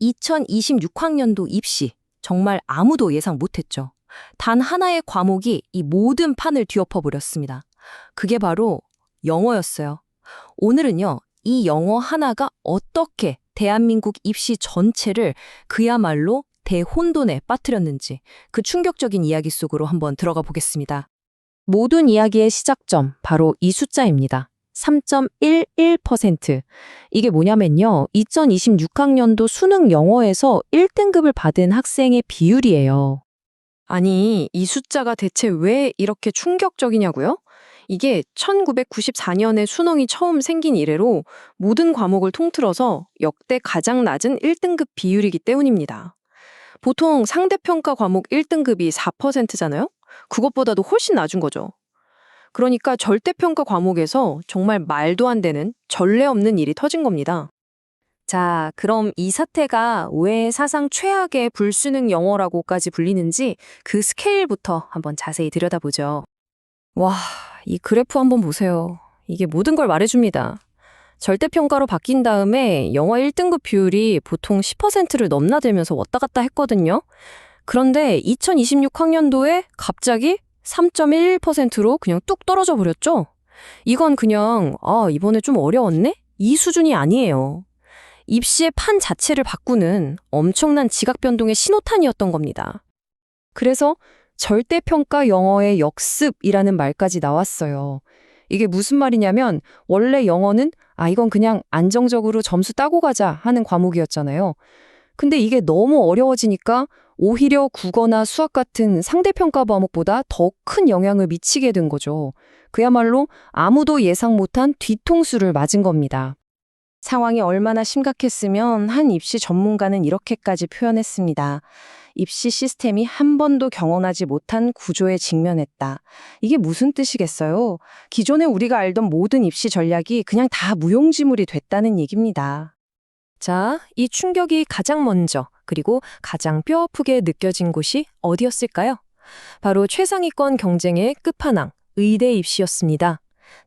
2026학년도 입시 정말 아무도 예상 못했죠. 단 하나의 과목이 이 모든 판을 뒤엎어 버렸습니다. 그게 바로 영어였어요. 오늘은요, 이 영어 하나가 어떻게 대한민국 입시 전체를 그야말로 대혼돈에 빠뜨렸는지 그 충격적인 이야기 속으로 한번 들어가 보겠습니다. 모든 이야기의 시작점, 바로 이 숫자입니다. 3.11%. 이게 뭐냐면요. 2026학년도 수능 영어에서 1등급을 받은 학생의 비율이에요. 아니, 이 숫자가 대체 왜 이렇게 충격적이냐고요? 이게 1994년에 수능이 처음 생긴 이래로 모든 과목을 통틀어서 역대 가장 낮은 1등급 비율이기 때문입니다. 보통 상대평가 과목 1등급이 4%잖아요? 그것보다도 훨씬 낮은 거죠. 그러니까 절대평가 과목에서 정말 말도 안 되는 전례 없는 일이 터진 겁니다. 자, 그럼 이 사태가 왜 사상 최악의 불수능 영어라고까지 불리는지 그 스케일부터 한번 자세히 들여다보죠. 와, 이 그래프 한번 보세요. 이게 모든 걸 말해줍니다. 절대평가로 바뀐 다음에 영어 1등급 비율이 보통 10%를 넘나들면서 왔다 갔다 했거든요. 그런데 2026학년도에 갑자기 3.11%로 그냥 뚝 떨어져 버렸죠? 이건 그냥, 아, 이번에 좀 어려웠네? 이 수준이 아니에요. 입시의 판 자체를 바꾸는 엄청난 지각 변동의 신호탄이었던 겁니다. 그래서 절대평가 영어의 역습이라는 말까지 나왔어요. 이게 무슨 말이냐면 원래 영어는 아 이건 그냥 안정적으로 점수 따고 가자 하는 과목이었잖아요. 근데 이게 너무 어려워지니까 오히려 국어나 수학 같은 상대평가 과목보다 더 큰 영향을 미치게 된 거죠. 그야말로 아무도 예상 못한 뒤통수를 맞은 겁니다. 상황이 얼마나 심각했으면 한 입시 전문가는 이렇게까지 표현했습니다. 입시 시스템이 한 번도 경험하지 못한 구조에 직면했다. 이게 무슨 뜻이겠어요? 기존에 우리가 알던 모든 입시 전략이 그냥 다 무용지물이 됐다는 얘기입니다. 자, 이 충격이 가장 먼저 그리고 가장 뼈아프게 느껴진 곳이 어디였을까요? 바로 최상위권 경쟁의 끝판왕, 의대 입시였습니다.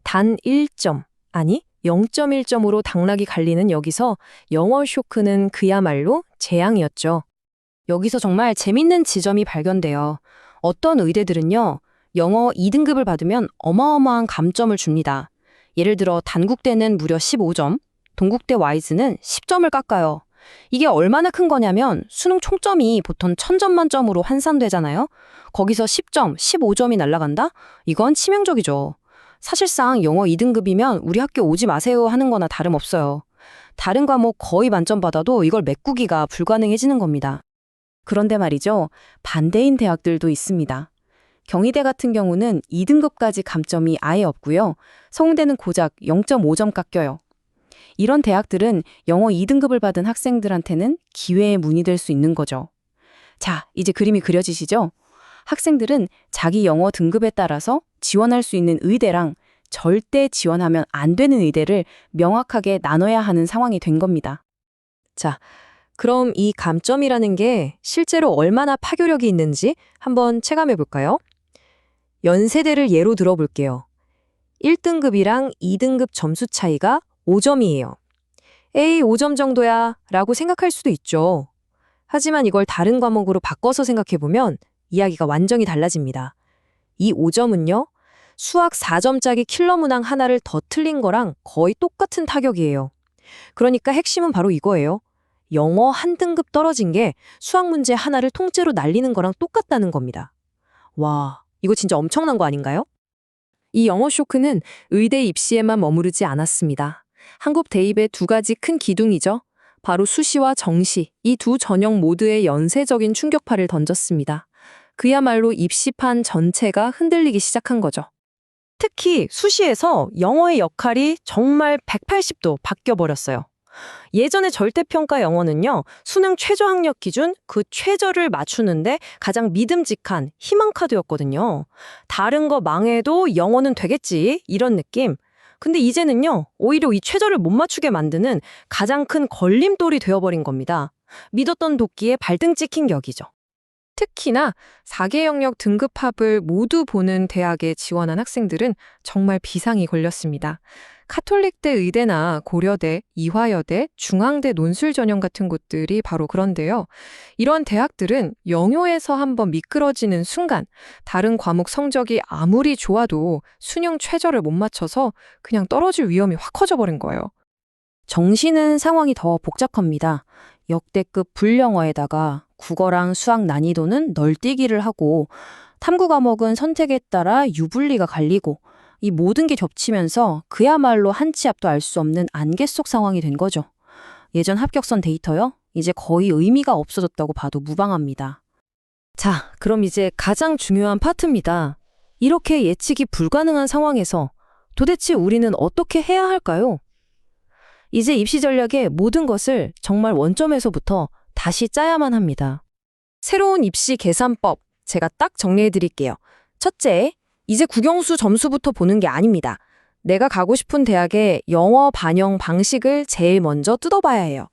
단 1점, 아니 0.1점으로 당락이 갈리는 여기서 영어 쇼크는 그야말로 재앙이었죠. 여기서 정말 재밌는 지점이 발견돼요. 어떤 의대들은요, 영어 2등급을 받으면 어마어마한 감점을 줍니다. 예를 들어 단국대는 무려 15점, 동국대 와이즈는 10점을 깎아요. 이게 얼마나 큰 거냐면 수능 총점이 보통 1000점 만점으로 환산되잖아요. 거기서 10점, 15점이 날아간다? 이건 치명적이죠. 사실상 영어 2등급이면 우리 학교 오지 마세요 하는 거나 다름없어요. 다른 과목 거의 만점 받아도 이걸 메꾸기가 불가능해지는 겁니다. 그런데 말이죠. 반대인 대학들도 있습니다. 경희대 같은 경우는 2등급까지 감점이 아예 없고요. 성대는 고작 0.5점 깎여요. 이런 대학들은 영어 2등급을 받은 학생들한테는 기회의 문이 될 수 있는 거죠. 자, 이제 그림이 그려지시죠? 학생들은 자기 영어 등급에 따라서 지원할 수 있는 의대랑 절대 지원하면 안 되는 의대를 명확하게 나눠야 하는 상황이 된 겁니다. 자, 그럼 이 감점이라는 게 실제로 얼마나 파교력이 있는지 한번 체감해 볼까요? 연세대를 예로 들어볼게요. 1등급이랑 2등급 점수 차이가 5점이에요. 에이, 5점 정도야 라고 생각할 수도 있죠. 하지만 이걸 다른 과목으로 바꿔서 생각해보면 이야기가 완전히 달라집니다. 이 5점은요, 수학 4점짜리 킬러 문항 하나를 더 틀린 거랑 거의 똑같은 타격이에요. 그러니까 핵심은 바로 이거예요. 영어 한 등급 떨어진 게 수학 문제 하나를 통째로 날리는 거랑 똑같다는 겁니다. 와, 이거 진짜 엄청난 거 아닌가요? 이 영어 쇼크는 의대 입시에만 머무르지 않았습니다. 한국 대입의 두 가지 큰 기둥이죠. 바로 수시와 정시, 이 두 전형 모두의 연쇄적인 충격파를 던졌습니다. 그야말로 입시판 전체가 흔들리기 시작한 거죠. 특히 수시에서 영어의 역할이 정말 180도 바뀌어버렸어요. 예전에 절대평가 영어는요, 수능 최저 학력 기준 그 최저를 맞추는데 가장 믿음직한 희망카드였거든요. 다른 거 망해도 영어는 되겠지, 이런 느낌. 근데 이제는요, 오히려 이 최저를 못 맞추게 만드는 가장 큰 걸림돌이 되어버린 겁니다. 믿었던 도끼에 발등 찍힌 격이죠. 특히나 4개 영역 등급합을 모두 보는 대학에 지원한 학생들은 정말 비상이 걸렸습니다. 카톨릭대 의대나 고려대, 이화여대, 중앙대 논술 전형 같은 곳들이 바로 그런데요. 이런 대학들은 영어에서 한번 미끄러지는 순간 다른 과목 성적이 아무리 좋아도 수능 최저를 못 맞춰서 그냥 떨어질 위험이 확 커져 버린 거예요. 정시는 상황이 더 복잡합니다. 역대급 불영어에다가 국어랑 수학 난이도는 널뛰기를 하고 탐구 과목은 선택에 따라 유불리가 갈리고 이 모든 게 겹치면서 그야말로 한 치 앞도 알 수 없는 안개 속 상황이 된 거죠. 예전 합격선 데이터요? 이제 거의 의미가 없어졌다고 봐도 무방합니다. 자, 그럼 이제 가장 중요한 파트입니다. 이렇게 예측이 불가능한 상황에서 도대체 우리는 어떻게 해야 할까요? 이제 입시 전략의 모든 것을 정말 원점에서부터 다시 짜야만 합니다. 새로운 입시 계산법 제가 딱 정리해 드릴게요. 첫째, 이제 국영수 점수부터 보는 게 아닙니다. 내가 가고 싶은 대학의 영어 반영 방식을 제일 먼저 뜯어봐야 해요.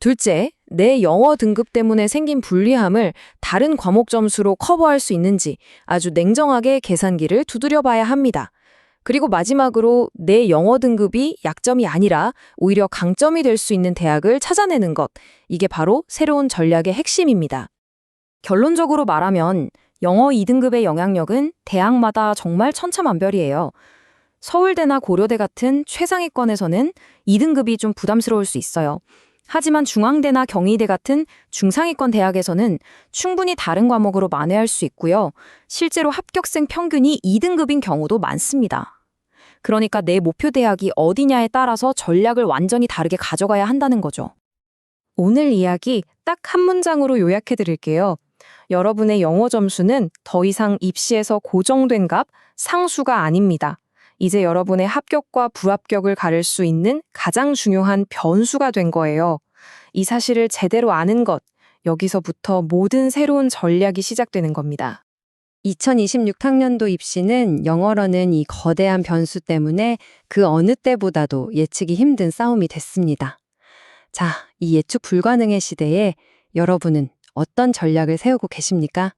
둘째, 내 영어 등급 때문에 생긴 불리함을 다른 과목 점수로 커버할 수 있는지 아주 냉정하게 계산기를 두드려 봐야 합니다. 그리고 마지막으로 내 영어 등급이 약점이 아니라 오히려 강점이 될 수 있는 대학을 찾아내는 것. 이게 바로 새로운 전략의 핵심입니다. 결론적으로 말하면 영어 2등급의 영향력은 대학마다 정말 천차만별이에요. 서울대나 고려대 같은 최상위권에서는 2등급이 좀 부담스러울 수 있어요. 하지만 중앙대나 경희대 같은 중상위권 대학에서는 충분히 다른 과목으로 만회할 수 있고요. 실제로 합격생 평균이 2등급인 경우도 많습니다. 그러니까 내 목표 대학이 어디냐에 따라서 전략을 완전히 다르게 가져가야 한다는 거죠. 오늘 이야기 딱 한 문장으로 요약해 드릴게요. 여러분의 영어 점수는 더 이상 입시에서 고정된 값, 상수가 아닙니다. 이제 여러분의 합격과 불합격을 가릴 수 있는 가장 중요한 변수가 된 거예요. 이 사실을 제대로 아는 것, 여기서부터 모든 새로운 전략이 시작되는 겁니다. 2026학년도 입시는 영어로는 이 거대한 변수 때문에 그 어느 때보다도 예측이 힘든 싸움이 됐습니다. 자, 이 예측 불가능의 시대에 여러분은 어떤 전략을 세우고 계십니까?